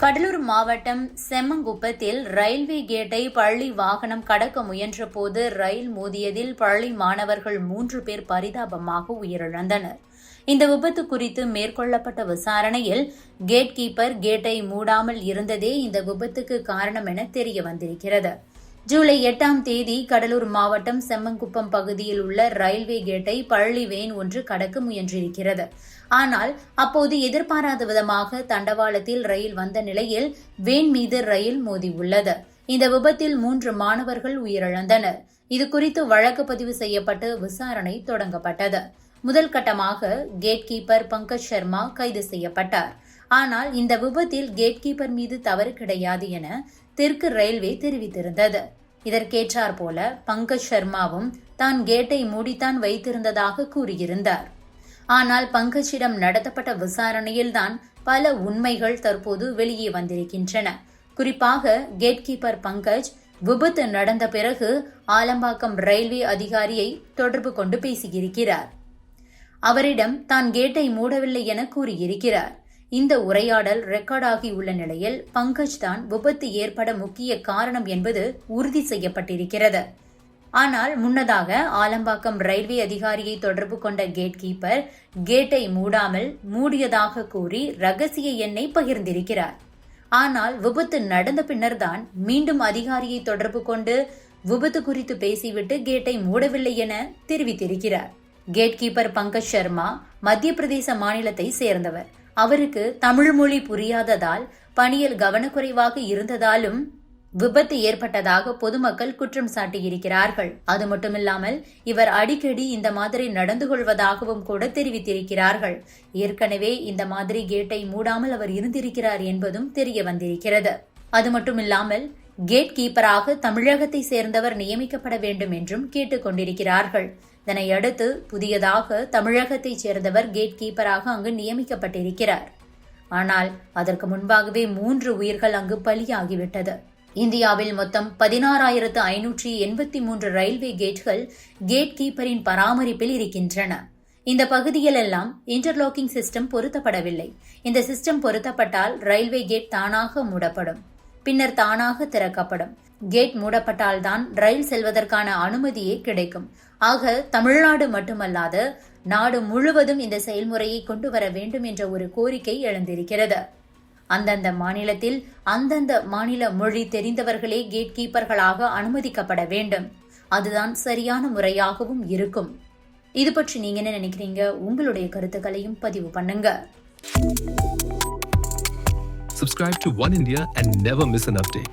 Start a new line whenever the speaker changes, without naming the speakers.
கடலூர் மாவட்டம் செம்மங்குப்பத்தில் ரயில்வே கேட்டை பள்ளி வாகனம் கடக்க முயன்றபோது ரயில் மோதியதில் பள்ளி மாணவர்கள் மூன்று பேர் பரிதாபமாக உயிரிழந்தனர். இந்த விபத்து குறித்து மேற்கொள்ளப்பட்ட விசாரணையில் கேட் கீப்பர் கேட்டை மூடாமல் இருந்ததே இந்த விபத்துக்கு காரணம் என தெரிய வந்திருக்கிறது. ஜூலை எட்டாம் தேதி கடலூர் மாவட்டம் செம்மங்குப்பம் பகுதியில் உள்ள ரயில்வே கேட்டை பள்ளி வேன் ஒன்று கடக்க முயன்றிருக்கிறது. ஆனால் அப்போது எதிர்பாராத விதமாக தண்டவாளத்தில் ரயில் வந்த நிலையில் வேன் மீது ரயில் மோதியுள்ளது இந்த விபத்தில் மூன்று மாணவர்கள் உயிரிழந்தனர். இது குறித்து வழக்கு பதிவு செய்யப்பட்டு விசாரணை தொடங்கப்பட்டது. முதல் கட்டமாக கேட் கீப்பர் பங்கஜ் சர்மா கைது செய்யப்பட்டார். ஆனால் இந்த விபத்தில் கேட் கீப்பர் மீது தவறு கிடையாது என தெற்கு ரயில்வே தெரிவித்திருந்தது. இதற்கேற்றார் போல பங்கஜ் சர்மாவும் தான் கேட்டை மூடித்தான் வைத்திருந்ததாக கூறியிருந்தார். ஆனால் பங்கஜிடம் நடத்தப்பட்ட விசாரணையில்தான் பல உண்மைகள் தற்போது வெளியே வந்திருக்கின்றன. குறிப்பாக கேட் கீப்பர் பங்கஜ் விபத்து நடந்த பிறகு ஆலம்பாக்கம் ரயில்வே அதிகாரியை தொடர்பு கொண்டு பேசியிருக்கிறார். அவரிடம் தான் கேட்டை மூடவில்லை என கூறியிருக்கிறார். இந்த உரையாடல் ரெக்கார்டாகி உள்ள நிலையில் பங்கஜ் தான் விபத்து ஏற்பட முக்கிய காரணம் என்பது உறுதி செய்யப்பட்டிருக்கிறது. ஆனால் முன்னதாக ஆலம்பாக்கம் ரயில்வே அதிகாரியை தொடர்பு கொண்ட கேட் கீப்பர் கேட்டை மூடாமல் மூடியதாக கூறி ரகசிய எண்ணை பகிர்ந்திருக்கிறார். ஆனால் விபத்து நடந்த பின்னர்தான் மீண்டும் அதிகாரியை தொடர்பு கொண்டு விபத்து குறித்து பேசிவிட்டு கேட்டை மூடவில்லை என தெரிவித்திருக்கிறார். கேட் கீப்பர் பங்கஜ் சர்மா மத்திய பிரதேச மாநிலத்தை சேர்ந்தவர். அவருக்கு தமிழ் மொழி புரியாததால் பணியில் கவனக்குறைவாக இருந்ததாலும் விபத்து ஏற்பட்டதாக பொதுமக்கள் குற்றம் சாட்டியிருக்கிறார்கள். அது மட்டுமில்லாமல் இவர் அடிக்கடி இந்த மாதிரி நடந்து கொள்வதாகவும் கூட தெரிவித்திருக்கிறார்கள். ஏற்கனவே இந்த மாதிரி கேட்டை மூடாமல் அவர் இருந்திருக்கிறார் என்பதும் தெரிய வந்திருக்கிறது. அது மட்டுமில்லாமல் கேட் கீப்பராக தமிழகத்தை சேர்ந்தவர் நியமிக்கப்பட வேண்டும் என்றும் கேட்டுக்கொண்டிருக்கிறார்கள் இதனையடுத்து இதனை அடுத்து புதியதாக தமிழகத்தைச் சேர்ந்தவர் கேட் கீப்பராக அங்கு நியமிக்கப்பட்டிருக்கிறார். ஆனால் அதற்கு முன்பாகவே மூன்று உயிர்கள் அங்கு பலியாகிவிட்டது. இந்தியாவில் மொத்தம் பதினாறாயிரத்து ஐநூற்றி எண்பத்தி மூன்று ரயில்வே கேட்கள் கேட் கீப்பரின் பராமரிப்பில் இருக்கின்றன. இந்த பகுதியிலெல்லாம் இன்டர்லாக்கிங் சிஸ்டம் பொருத்தப்படவில்லை. இந்த சிஸ்டம் பொருத்தப்பட்டால் ரயில்வே கேட் தானாக மூடப்படும். பின்னர் தானாக திறக்கப்படும். கேட் மூடப்பட்டால்தான் ரயில் செல்வதற்கான அனுமதியே கிடைக்கும். ஆக தமிழ்நாடு மட்டுமல்லாது நாடு முழுவதும் இந்த செயல்முறையை கொண்டு வர வேண்டும் என்ற ஒரு கோரிக்கை எழுந்திருக்கிறது. அந்தந்த மாநிலத்தில் அந்தந்த மாநில மொழி தெரிந்தவர்களே கேட் கீப்பர்களாக அனுமதிக்கப்பட வேண்டும். அதுதான் சரியான முறையாகவும் இருக்கும். இது பற்றி நீங்க என்ன நினைக்கிறீங்க? உங்களுடைய கருத்துக்களையும் பதிவு பண்ணுங்க.
Subscribe to One India and never miss an update.